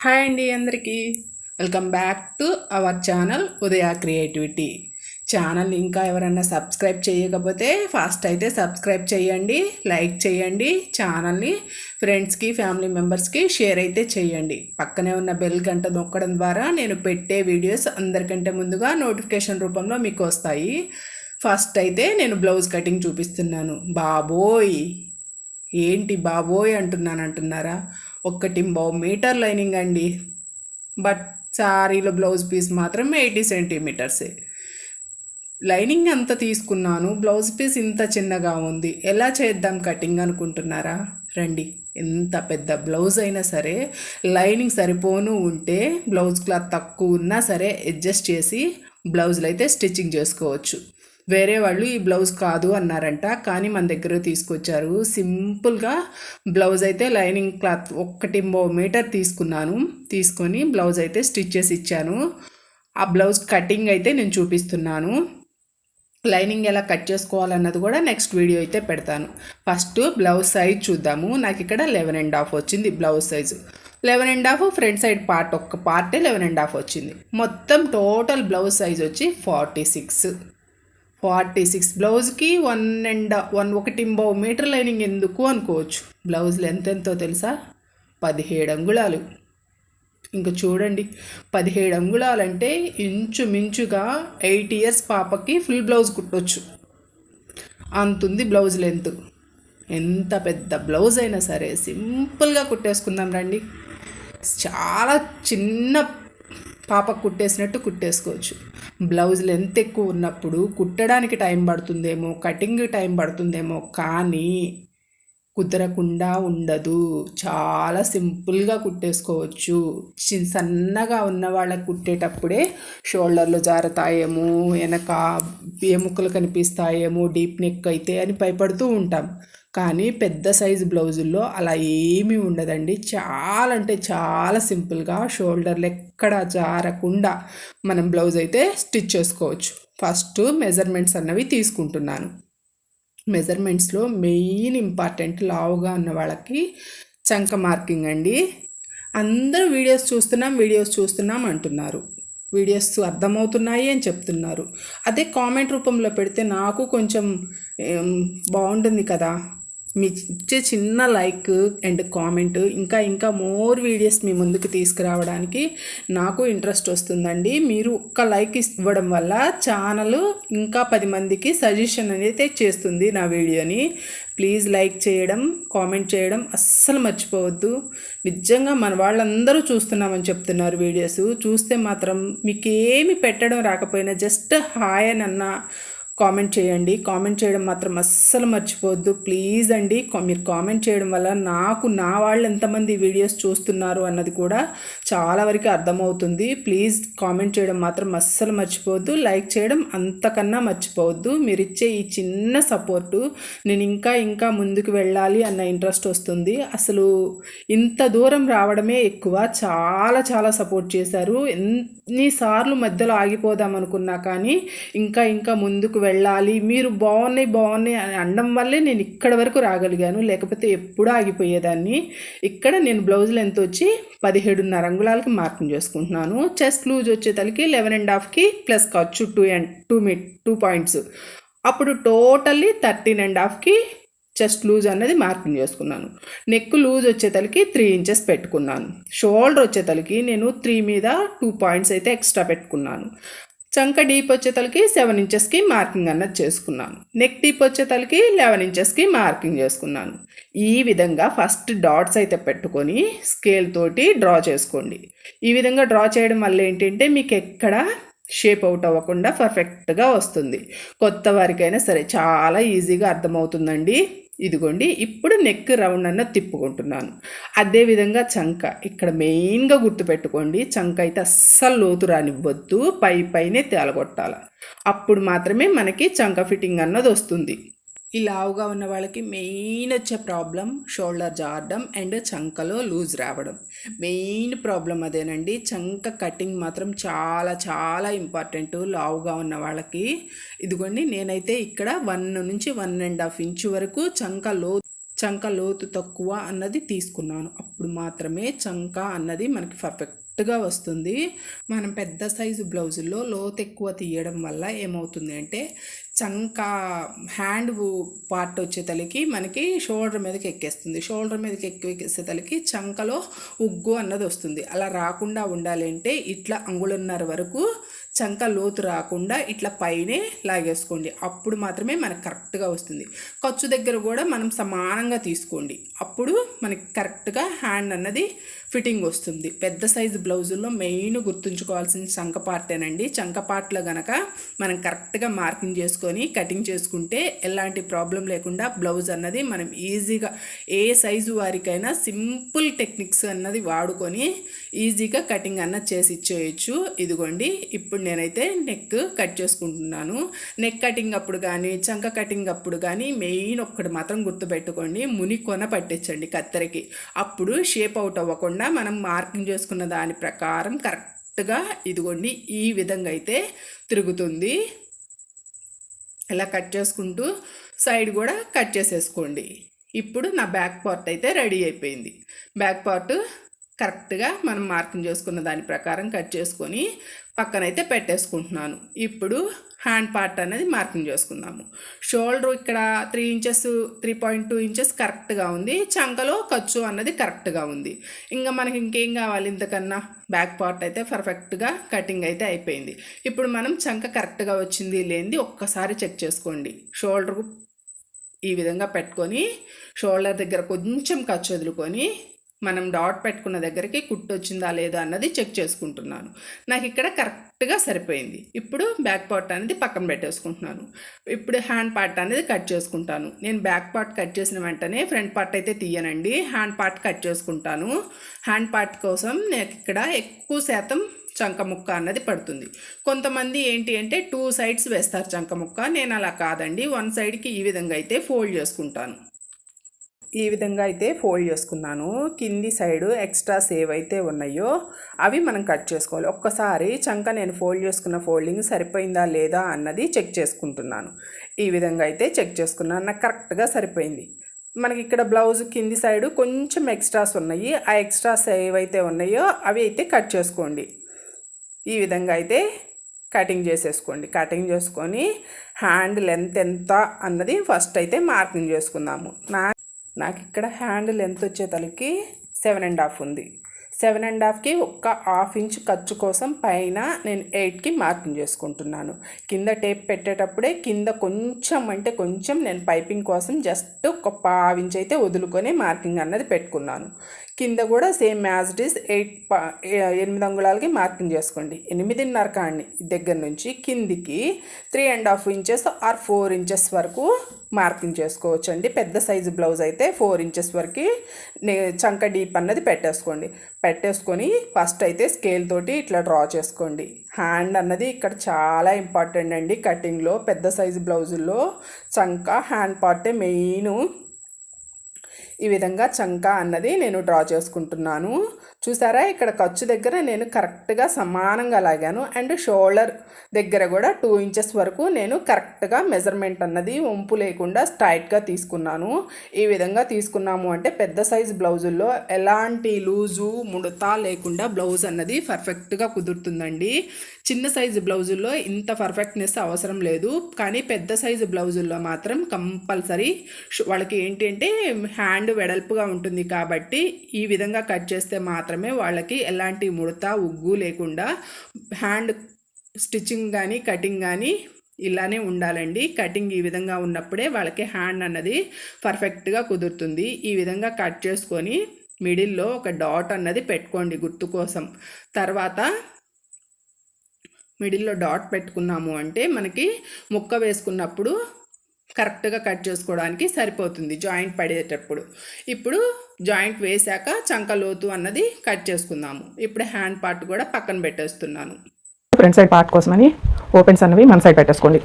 Hi అండి అందరికీ. Welcome back to our channel Udaya creativity. Channel ఇంకా ఎవరైనా సబ్స్క్రైబ్ చేయకపోతే ఫాస్ట్ అయితే సబ్స్క్రైబ్ చేయండి లైక్ చేయండి ఛానల్ని ఫ్రెండ్స్కి ఫ్యామిలీ మెంబర్స్కి షేర్ అయితే చేయండి. పక్కనే ఉన్న బెల్ గంట నొక్కడం ద్వారా నేను పెట్టే వీడియోస్ అందరికంటే ముందుగా నోటిఫికేషన్ రూపంలో మీకు వస్తాయి. ఫస్ట్ అయితే నేను బ్లౌజ్ కటింగ్ చూపిస్తున్నాను. బాబోయ్! ఏంటి బాబోయ్ అంటున్నాను అంటున్నారా? ఒక్కటి బావు మీటర్ లైనింగ్ అండి. బట్ శారీలో బ్లౌజ్ పీస్ మాత్రం ఎయిటీ సెంటీమీటర్సే. లైనింగ్ అంత తీసుకున్నాను? బ్లౌజ్ పీస్ ఇంత చిన్నగా ఉంది. ఎలా చేద్దాం కటింగ్ అనుకుంటున్నారా? రండి. ఎంత పెద్ద బ్లౌజ్ అయినా సరే లైనింగ్ సరిపోను ఉంటే బ్లౌజ్ క్లాత్ తక్కువ ఉన్నా సరే అడ్జస్ట్ చేసి బ్లౌజులు అయితే స్టిచ్చింగ్ చేసుకోవచ్చు. వేరే వాళ్ళు ఈ బ్లౌజ్ కాదు అన్నారంట. కానీ మన దగ్గర తీసుకొచ్చారు. సింపుల్గా బ్లౌజ్ అయితే లైనింగ్ క్లాత్ ఒక్కటి మీటర్ తీసుకున్నాను. తీసుకొని బ్లౌజ్ అయితే స్టిచ్ చేసి ఇచ్చాను. ఆ బ్లౌజ్ కటింగ్ అయితే నేను చూపిస్తున్నాను. లైనింగ్ ఎలా కట్ చేసుకోవాలన్నది కూడా నెక్స్ట్ వీడియో అయితే పెడతాను. ఫస్ట్ బ్లౌజ్ సైజ్ చూద్దాము. నాకు ఇక్కడ లెవెన్ అండ్ హాఫ్ వచ్చింది blouse size. Eleven and half front side part ఒక్క పార్టే లెవెన్ అండ్ హాఫ్ వచ్చింది. మొత్తం టోటల్ బ్లౌజ్ సైజ్ వచ్చి ఫార్టీ సిక్స్. ఫార్టీ సిక్స్ బ్లౌజ్కి వన్ అండ్ వన్ ఒకటి ఇంబో మీటర్ లైనింగ్ ఎందుకు అనుకోవచ్చు? బ్లౌజ్ లెంత్ ఎంతో తెలుసా? పదిహేడు అంగుళాలు. ఇంకా చూడండి. పదిహేడు అంగుళాలంటే ఇంచుమించుగా ఎయిట్ ఇయర్స్ పాపకి ఫుల్ బ్లౌజ్ కుట్టొచ్చు. అంతుంది బ్లౌజ్ లెంత్. ఎంత పెద్ద బ్లౌజ్ అయినా సరే సింపుల్గా కుట్టేసుకుందాం రండి. చాలా చిన్న పాపకు కుట్టేసినట్టు కుట్టేసుకోవచ్చు. బ్లౌజ్ లెంత్ ఎక్కువ ఉన్నప్పుడు కుట్టడానికి టైం పడుతుందేమో కటింగ్ టైం పడుతుందేమో కానీ కుదరకుండా ఉండదు. చాలా సింపుల్గా కుట్టేసుకోవచ్చు. సన్నగా ఉన్న వాళ్ళకి కుట్టేటప్పుడే షోల్డర్లు జారతాయేమో వెనక ఎముకలు కనిపిస్తాయేమో డీప్ నెక్ అయితే అని భయపడుతూ ఉంటాం. కానీ పెద్ద సైజు బ్లౌజుల్లో అలా ఏమీ ఉండదండి. చాలా అంటే చాలా సింపుల్గా షోల్డర్లు ఎక్కడ జారకుండా మనం బ్లౌజ్ అయితే స్టిచ్ చేసుకోవచ్చు. ఫస్ట్ మెజర్మెంట్స్ అన్నవి తీసుకుంటున్నాను. మెజర్మెంట్స్లో మెయిన్ ఇంపార్టెంట్ లావుగా ఉన్న వాళ్ళకి చంక మార్కింగ్ అండి. అందరూ వీడియోస్ చూస్తున్నాం వీడియోస్ చూస్తున్నాం అంటున్నారు. వీడియోస్ అర్థమవుతున్నాయి అని చెప్తున్నారు. అదే కామెంట్ రూపంలో పెడితే నాకు కొంచెం బాగుంటుంది కదా. మీ ఇచ్చే చిన్న లైక్ అండ్ కామెంట్ ఇంకా ఇంకా మోర్ వీడియోస్ మీ ముందుకు తీసుకురావడానికి నాకు ఇంట్రెస్ట్ వస్తుందండి. మీరు ఒక్క లైక్ ఇవ్వడం వల్ల ఛానల్ ఇంకా పది మందికి సజెషన్ అనేది చేస్తుంది నా వీడియోని. ప్లీజ్ లైక్ చేయడం కామెంట్ చేయడం అస్సలు మర్చిపోవద్దు. నిజంగా మన వాళ్ళందరూ చూస్తున్నామని చెప్తున్నారు వీడియోస్. చూస్తే మాత్రం మీకు ఏమి పెట్టడం రాకపోయినా జస్ట్ హాయ్ అని అన్న కామెంట్ చేయండి. కామెంట్ చేయడం మాత్రం అస్సలు మర్చిపోవద్దు. ప్లీజ్ అండి మీరు కామెంట్ చేయడం వల్ల నాకు నా వాళ్ళు ఎంతమంది వీడియోస్ చూస్తున్నారు అన్నది కూడా చాలా వరకు అర్థమవుతుంది. ప్లీజ్ కామెంట్ చేయడం మాత్రం అస్సలు మర్చిపోవద్దు. లైక్ చేయడం అంతకన్నా మర్చిపోవద్దు. మీరు ఇచ్చే ఈ చిన్న సపోర్టు నేను ఇంకా ఇంకా ముందుకు వెళ్ళాలి అన్న ఇంట్రెస్ట్ వస్తుంది. అసలు ఇంత దూరం రావడమే ఎక్కువ. చాలా చాలా సపోర్ట్ చేశారు. ఎన్నిసార్లు మధ్యలో ఆగిపోదాం అనుకున్నా కానీ ఇంకా ఇంకా ముందుకు వెళ్ళాలి మీరు బాగున్నాయి బాగున్నాయి అని అనడం వల్లే నేను ఇక్కడ వరకు రాగలిగాను. లేకపోతే ఎప్పుడూ ఆగిపోయేదాన్ని. ఇక్కడ నేను బ్లౌజ్ లెంత్ వచ్చి పదిహేడున్నర అంగుళాలకి మార్కింగ్ చేసుకుంటున్నాను. చెస్ట్ లూజ్ వచ్చేతలకి లెవెన్ అండ్ హాఫ్కి ప్లస్ ఖర్చు టూ అండ్ టూ మీ టూ పాయింట్స్. అప్పుడు టోటల్లీ థర్టీన్ అండ్ హాఫ్కి చెస్ట్ లూజ్ అనేది మార్కింగ్ చేసుకున్నాను. నెక్ లూజ్ వచ్చేతలకి త్రీ ఇంచెస్ పెట్టుకున్నాను. షోల్డర్ వచ్చేతలకి నేను త్రీ మీద టూ పాయింట్స్ అయితే ఎక్స్ట్రా పెట్టుకున్నాను. చంక డీప్ వచ్చేతలకి సెవెన్ ఇంచెస్కి మార్కింగ్ అన్నది చేసుకున్నాను. నెక్ డీప్ వచ్చేతలకి లెవెన్ ఇంచెస్కి మార్కింగ్ చేసుకున్నాను. ఈ విధంగా ఫస్ట్ డాట్స్ అయితే పెట్టుకొని స్కేల్ తోటి డ్రా చేసుకోండి. ఈ విధంగా డ్రా చేయడం వల్ల ఏంటంటే మీకు ఎక్కడ షేప్ అవుట్ అవ్వకుండా పర్ఫెక్ట్గా వస్తుంది. కొత్త వారికైనా సరే చాలా ఈజీగా అర్థమవుతుందండి. ఇదిగోండి ఇప్పుడు నెక్ రౌండ్ అన్న తిప్పుకుంటున్నాను. అదేవిధంగా చంక ఇక్కడ మెయిన్గా గుర్తుపెట్టుకోండి చంక అయితే అస్సలు లోతు రానివ్వద్దు పై పైనే తేలగొట్టాలి. అప్పుడు మాత్రమే మనకి చంక ఫిట్టింగ్ అన్నది వస్తుంది ఈ లావుగా ఉన్న వాళ్ళకి మెయిన్ వచ్చే ప్రాబ్లం షోల్డర్ జారడం అండ్ చంకలో లూజ్ రావడం. మెయిన్ ప్రాబ్లం అదేనండి. చంక కటింగ్ మాత్రం చాలా చాలా ఇంపార్టెంట్ లావుగా ఉన్న వాళ్ళకి. ఇదిగోండి నేనైతే ఇక్కడ వన్ నుంచి వన్ అండ్ హాఫ్ ఇంచ్ వరకు చంక లో చంక లోతు తక్కువ అన్నది తీసుకున్నాను. అప్పుడు మాత్రమే చంక అన్నది మనకి పర్ఫెక్ట్గా వస్తుంది. మనం పెద్ద సైజు బ్లౌజుల్లో లోతు ఎక్కువ తీయడం వల్ల ఏమవుతుంది అంటే చంక హ్యాండ్ పార్ట్ వచ్చేతలకి మనకి షోల్డర్ మీదకి ఎక్కేస్తుంది. షోల్డర్ మీదకి ఎక్కేసేతలకి చంకలో ఉగ్గు అన్నది వస్తుంది. అలా రాకుండా ఉండాలి అంటే ఇట్లా అంగుళన్నర వరకు చంక లోతు రాకుండా ఇట్లా పైనే లాగేసుకోండి. అప్పుడు మాత్రమే మనకు కరెక్ట్గా వస్తుంది. ఖర్చు దగ్గర కూడా మనం సమానంగా తీసుకోండి. అప్పుడు మనకి కరెక్ట్గా హ్యాండ్ అన్నది ఫిట్టింగ్ వస్తుంది. పెద్ద సైజు బ్లౌజుల్లో మెయిన్ గుర్తుంచుకోవాల్సిన చంక పార్టేనండి. చంక పార్ట్లో గనక మనం కరెక్ట్గా మార్కింగ్ చేసుకొని కటింగ్ చేసుకుంటే ఎలాంటి ప్రాబ్లం లేకుండా బ్లౌజ్ అన్నది మనం ఈజీగా ఏ సైజు వారికైనా సింపుల్ టెక్నిక్స్ అన్నది వాడుకొని ఈజీగా కటింగ్ అన్న చేసి ఇచ్చేయచ్చు. ఇదిగోండి ఇప్పుడు నేనైతే నెక్ కట్ చేసుకుంటున్నాను. నెక్ కటింగ్ అప్పుడు కానీ చంక కటింగ్ అప్పుడు కానీ మెయిన్ ఒక్కటి మాత్రం గుర్తుపెట్టుకోండి ముని కొన పట్టించండి కత్తెరకి. అప్పుడు షేప్ అవుట్ అవ్వకుండా మనం మార్కింగ్ చేసుకున్న దాని ప్రకారం కరెక్ట్గా ఇదిగోండి ఈ విధంగా అయితే తిరుగుతుంది. ఇలా కట్ చేసుకుంటూ సైడ్ కూడా కట్ చేసేసుకోండి. ఇప్పుడు నా బ్యాక్ పార్ట్ అయితే రెడీ అయిపోయింది. బ్యాక్ పార్ట్ కరెక్ట్గా మనం మార్కింగ్ చేసుకున్న దాని ప్రకారం కట్ చేసుకొని పక్కనైతే పెట్టేసుకుంటున్నాను. ఇప్పుడు హ్యాండ్ పార్ట్ అనేది మార్కింగ్ చేసుకుందాము. షోల్డర్ ఇక్కడ three inches three point two inches కరెక్ట్గా ఉంది. చంకలో ఖర్చు అన్నది కరెక్ట్గా ఉంది. ఇంకా మనకి ఇంకేం కావాలి ఇంతకన్నా? బ్యాక్ పార్ట్ అయితే పర్ఫెక్ట్గా కటింగ్ అయితే అయిపోయింది. ఇప్పుడు మనం చంక కరెక్ట్గా వచ్చింది లేనిది ఒక్కసారి చెక్ చేసుకోండి. షోల్డర్ ఈ విధంగా పెట్టుకొని షోల్డర్ దగ్గర కొంచెం ఖర్చు వదులుకొని మనం డాట్ పెట్టుకున్న దగ్గరికి కుట్టు వచ్చిందా లేదా అన్నది చెక్ చేసుకుంటున్నాను. నాకు ఇక్కడ కరెక్ట్గా సరిపోయింది. ఇప్పుడు బ్యాక్ పార్ట్ అనేది పక్కన పెట్టేసుకుంటున్నాను. ఇప్పుడు హ్యాండ్ పార్ట్ అనేది కట్ చేసుకుంటాను. నేను బ్యాక్ పార్ట్ కట్ చేసిన వెంటనే ఫ్రంట్ పార్ట్ అయితే తీయనండి. హ్యాండ్ పార్ట్ కట్ చేసుకుంటాను. హ్యాండ్ పార్ట్ కోసం నాకు ఇక్కడ ఎక్కువ శాతం చంక ముక్క అన్నది పడుతుంది. కొంతమంది ఏంటి అంటే టూ సైడ్స్ వేస్తారు చంక ముక్క. నేను అలా కాదండి. వన్ సైడ్కి ఈ విధంగా అయితే ఫోల్డ్ చేసుకుంటాను. ఈ విధంగా అయితే ఫోల్డ్ చేసుకున్నాను. కింది సైడ్ ఎక్స్ట్రాస్ ఏవైతే ఉన్నాయో అవి మనం కట్ చేసుకోవాలి. ఒక్కసారి చంక నేను ఫోల్డ్ చేసుకున్న ఫోల్డింగ్ సరిపోయిందా లేదా అన్నది చెక్ చేసుకుంటున్నాను. ఈ విధంగా అయితే చెక్ చేసుకున్నాను నాకు కరెక్ట్గా సరిపోయింది. మనకి ఇక్కడ బ్లౌజ్ కింది సైడ్ కొంచెం ఎక్స్ట్రాస్ ఉన్నాయి. ఆ ఎక్స్ట్రాస్ ఏవైతే ఉన్నాయో అవి అయితే కట్ చేసుకోండి. ఈ విధంగా అయితే కటింగ్ చేసేసుకోండి. కటింగ్ చేసుకొని హ్యాండ్ లెంత్ ఎంత అన్నది ఫస్ట్ అయితే మార్కింగ్ చేసుకుందాము. నా నాకు ఇక్కడ హ్యాండ్ లెంత్ వచ్చేతలకి సెవెన్ అండ్ హాఫ్ ఉంది. సెవెన్ అండ్ హాఫ్కి ఒక్క హాఫ్ ఇంచ్ ఖర్చు కోసం పైన నేను ఎయిట్కి మార్కింగ్ చేసుకుంటున్నాను. కింద టేప్ పెట్టేటప్పుడే కింద కొంచెం అంటే కొంచెం నేను పైపింగ్ కోసం జస్ట్ ఒక పావు ఇంచ్ అయితే వదులుకొని మార్కింగ్ అన్నది పెట్టుకున్నాను. కింద కూడా same as it is eight ఎనిమిది అంగుళాలకి మార్కింగ్ చేసుకోండి. ఎనిమిదిన్నర కాండి దగ్గర నుంచి కిందికి three and half inches or four inches వరకు మార్కింగ్ చేసుకోవచ్చు అండి పెద్ద సైజు బ్లౌజ్ అయితే ఫోర్ ఇంచెస్ వరకు చంక డీప్ అన్నది పెట్టేసుకోండి. పెట్టేసుకొని ఫస్ట్ అయితే స్కేల్ తోటి ఇట్లా డ్రా చేసుకోండి. హ్యాండ్ అన్నది ఇక్కడ చాలా ఇంపార్టెంట్ అండి కటింగ్లో. పెద్ద సైజు బ్లౌజుల్లో చంక హ్యాండ్ పార్టే మెయిన్. ఈ విధంగా చంక అన్నది నేను డ్రా చేసుకుంటున్నాను. చూసారా? ఇక్కడ ఖర్చు దగ్గర నేను కరెక్ట్గా సమానంగా లాగాను. అండ్ షోల్డర్ దగ్గర కూడా టూ ఇంచెస్ వరకు నేను కరెక్ట్గా మెజర్మెంట్ అన్నది వంపు లేకుండా స్ట్రైట్గా తీసుకున్నాను. ఈ విధంగా తీసుకున్నాము అంటే పెద్ద సైజ్ బ్లౌజుల్లో ఎలాంటి లూజు ముడత లేకుండా బ్లౌజ్ అన్నది పర్ఫెక్ట్గా కుదురుతుందండి. చిన్న సైజు బ్లౌజుల్లో ఇంత పర్ఫెక్ట్నెస్ అవసరం లేదు. కానీ పెద్ద సైజు బ్లౌజుల్లో మాత్రం కంపల్సరీ వాళ్ళకి ఏంటి అంటే హ్యాండ్ వెడల్పుగా ఉంటుంది కాబట్టి ఈ విధంగా కట్ చేస్తే మాత్రం మాత్రమే వాళ్ళకి ఎలాంటి ముడత ఉగ్గు లేకుండా హ్యాండ్ స్టిచ్చింగ్ కానీ కటింగ్ కానీ ఇలానే ఉండాలండి. కటింగ్ ఈ విధంగా ఉన్నప్పుడే వాళ్ళకి హ్యాండ్ అన్నది పర్ఫెక్ట్గా కుదురుతుంది. ఈ విధంగా కట్ చేసుకొని మిడిల్లో ఒక డాట్ అన్నది పెట్టుకోండి గుర్తు కోసం. తర్వాత మిడిల్లో డాట్ పెట్టుకున్నాము అంటే మనకి ముక్క వేసుకున్నప్పుడు కరెక్ట్గా కట్ చేసుకోవడానికి సరిపోతుంది జాయింట్ పడేటప్పుడు. ఇప్పుడు జాయింట్ వేశాక చంక లోతు అన్నది కట్ చేసుకుందాము. ఇప్పుడు హ్యాండ్ పార్ట్ కూడా పక్కన పెట్టేస్తున్నాను. ఫ్రంట్ సైడ్ పార్ట్ కోసమని ఓపెన్స్ అన్నవి మన సైడ్ పెట్టేసుకోండి.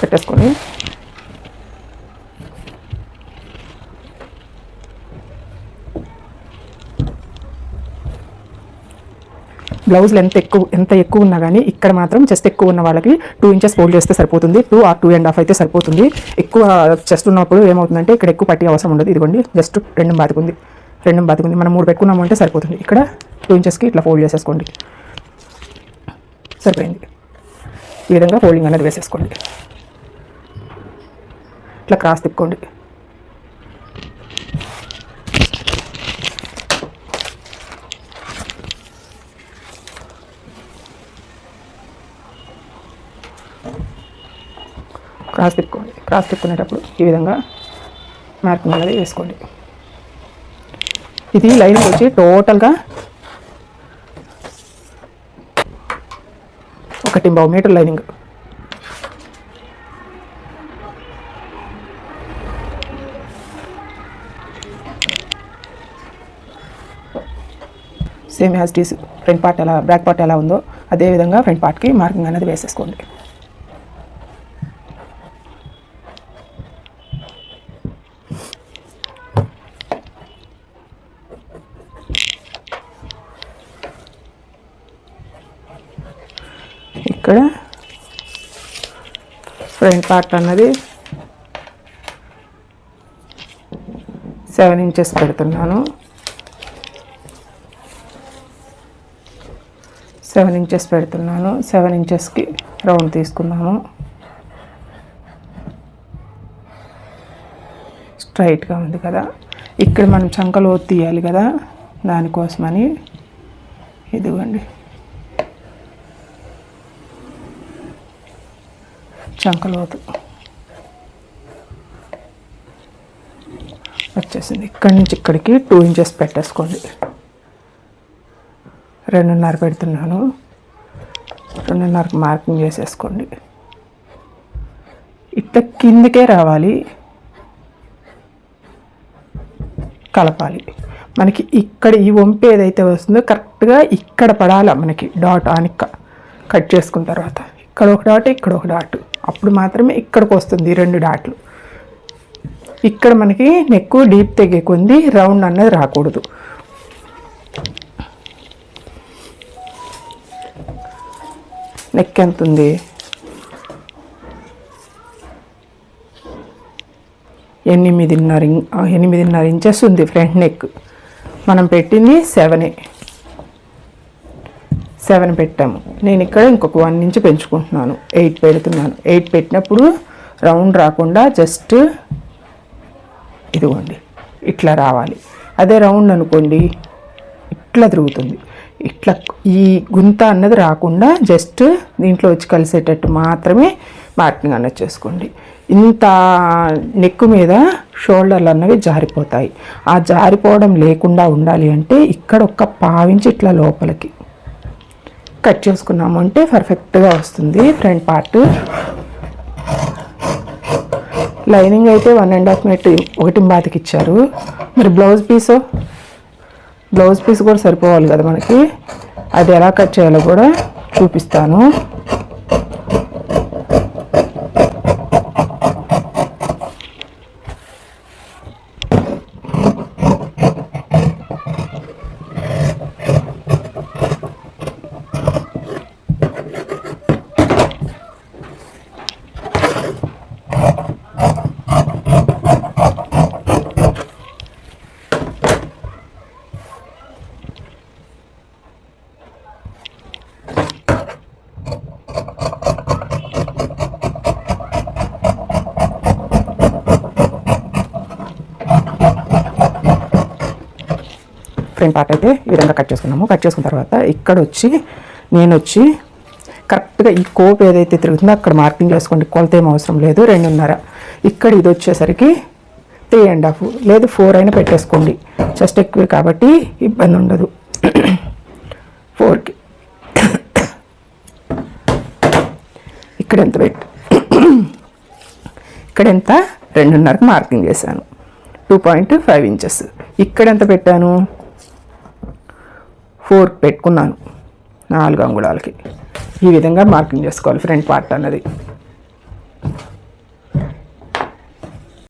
పెట్టేసుకొని బ్లౌజ్ లెంత్ ఎక్కువ ఎంత ఎక్కువ ఉన్నా కానీ ఇక్కడ మాత్రం చెస్ట్ ఎక్కువ ఉన్న వాళ్ళకి టూ ఇంచెస్ ఫోల్డ్ చేస్తే సరిపోతుంది. Two or two and half అయితే సరిపోతుంది. ఎక్కువ చెస్ట్ ఉన్నప్పుడు ఏమవుతుందంటే ఇక్కడ ఎక్కువ పట్టి అవసరం ఉండదు. ఇదిగోండి జస్ట్ రెండు బాతుకుంది. రెండు బాతుకుంది. మనం మూడు పెట్టుకున్నాము అంటే సరిపోతుంది. ఇక్కడ టూ ఇంచెస్కి ఇట్లా ఫోల్డ్ చేసేసుకోండి. సరిపోయింది. ఈ విధంగా ఫోల్డింగ్ అనేది వేసేసుకోండి. ఇట్లా క్రాస్ తిప్పుకోండి. క్రాస్ తిప్పుకోండి క్రాస్ తిప్పుకునేటప్పుడు ఈ విధంగా మార్కింగ్ అనేది వేసుకోండి. ఇది లైనింగ్ వచ్చి టోటల్గా ఒకటి బావు metre lining. Same as this front part ఎలా బ్యాక్ పార్ట్ ఎలా ఉందో అదేవిధంగా ఫ్రంట్ పార్ట్కి మార్కింగ్ అనేది వేసేసుకోండి. ఇక్కడ. ఫ్రంట్ పార్ట్ అన్నది సెవెన్ ఇంచెస్ పెడుతున్నాను. సెవెన్ ఇంచెస్ పెడుతున్నాను. సెవెన్ ఇంచెస్కి రౌండ్ తీసుకున్నాము స్ట్రైట్గా ఉంది కదా. ఇక్కడ మనం చంకలో తీయాలి కదా దానికోసమని. ఇదిగోండి. చంకలోతు వచ్చేసింది. ఇక్కడి నుంచి ఇక్కడికి టూ ఇంచెస్ పెట్టేసుకోండి. రెండున్నర పెడుతున్నాను. రెండున్నరకు మార్కింగ్ చేసేసుకోండి. ఇట్లా కిందకే రావాలి. కలపాలి. మనకి ఇక్కడ ఈ వంపు ఏదైతే వస్తుందో కరెక్ట్గా ఇక్కడ పడాలి మనకి. డాట్ ఆనిక్క కట్ చేసుకున్న తర్వాత. ఇక్కడ ఒక డాట్ ఇక్కడ ఒక డాట్. అప్పుడు మాత్రమే ఇక్కడికి వస్తుంది రెండు డాట్లు. ఇక్కడ మనకి నెక్ డీప్ తెగే కొంది రౌండ్ అన్నది రాకూడదు. నెక్ ఎంత ఉంది ఎనిమిదిన్నర ఎనిమిదిన్నర ఇంచెస్ ఉంది ఫ్రంట్ నెక్. మనం పెట్టింది సెవెనే. సెవెన్ పెట్టాము. నేను ఇక్కడ ఇంకొక వన్ ఇంచ్ పెంచుకుంటున్నాను. ఎయిట్ పెడుతున్నాను. ఎయిట్ పెట్టినప్పుడు రౌండ్ రాకుండా జస్ట్ ఇదిగోండి ఇట్లా రావాలి. అదే రౌండ్ అనుకోండి ఇట్లా తిరుగుతుంది. ఇట్లా ఈ గుంత అన్నది రాకుండా జస్ట్ దీంట్లో వచ్చి కలిసేటట్టు మాత్రమే మార్కింగ్ అన్నది చేసుకోండి. ఇంత నెక్కు మీద షోల్డర్లు అన్నవి జారిపోతాయి. ఆ జారిపోవడం లేకుండా ఉండాలి అంటే ఇక్కడ ఒక్క పావించి ఇట్లా లోపలికి. కట్ చేసుకున్నాము అంటే పర్ఫెక్ట్గా వస్తుంది ఫ్రంట్ పార్ట్. లైనింగ్ అయితే వన్ అండ్ హాఫ్ మీటర్ ఒకటి బాతికి ఇచ్చారు. మరి బ్లౌజ్ పీస్ బ్లౌజ్ పీస్ కూడా సరిపోవాలి కదా మనకి. అది ఎలా కట్ చేయాలో కూడా చూపిస్తాను. ఫ్రంట్ పార్ట్ అయితే ఈ విధంగా కట్ చేసుకున్నాము. కట్ చేసుకున్న తర్వాత ఇక్కడ వచ్చి నేను వచ్చి కరెక్ట్గా ఈ కోప్ ఏదైతే తిరుగుతుందో అక్కడ మార్కింగ్ చేసుకోండి. కొలత ఏం అవసరం లేదు. రెండున్నర. ఇక్కడ ఇది వచ్చేసరికి త్రీ అండ్ హాఫ్ లేదు ఫోర్ అయినా పెట్టేసుకోండి. జస్ట్ ఎక్కువ కాబట్టి ఇబ్బంది ఉండదు. ఫోర్కి ఇక్కడ ఎంత పెట్టి ఇక్కడ ఎంత? రెండున్నరకు మార్కింగ్ చేశాను. టూ పాయింట్ ఫైవ్ ఇంచెస్ ఇక్కడ ఎంత పెట్టాను? ఫోర్ పెట్టుకున్నాను. నాలుగు అంగుళాలకి. ఈ విధంగా మార్కింగ్ చేసుకోవాలి ఫ్రంట్ పార్ట్ అన్నది.